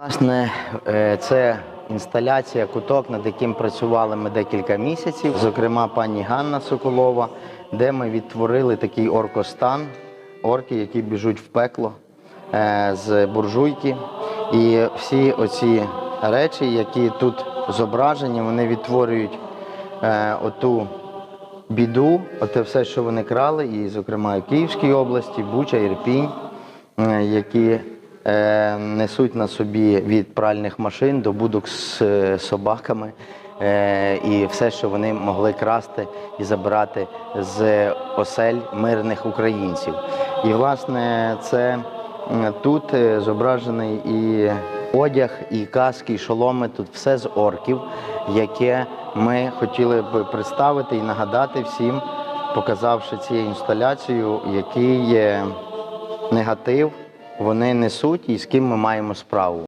Власне, е, це інсталяція куток, над яким працювали ми декілька місяців, зокрема пані Ганна Соколова, де ми відтворили такий оркостан, орки, які біжуть в пекло е, з буржуйки. І всі оці речі, які тут зображені, вони відтворюють е, оту біду, оте все, що вони крали, і, зокрема, в Київській області, Буча, Ірпінь, які несуть на собі від пральних машин до будок з е, собаками. е, І все, що вони могли красти і забирати з осель мирних українців. І, власне, це тут е, зображений і одяг, і каски, і шоломи тут все з орків, яке ми хотіли б представити і нагадати всім, показавши цією інсталяцією, який е, негатив вони несуть і з ким ми маємо справу.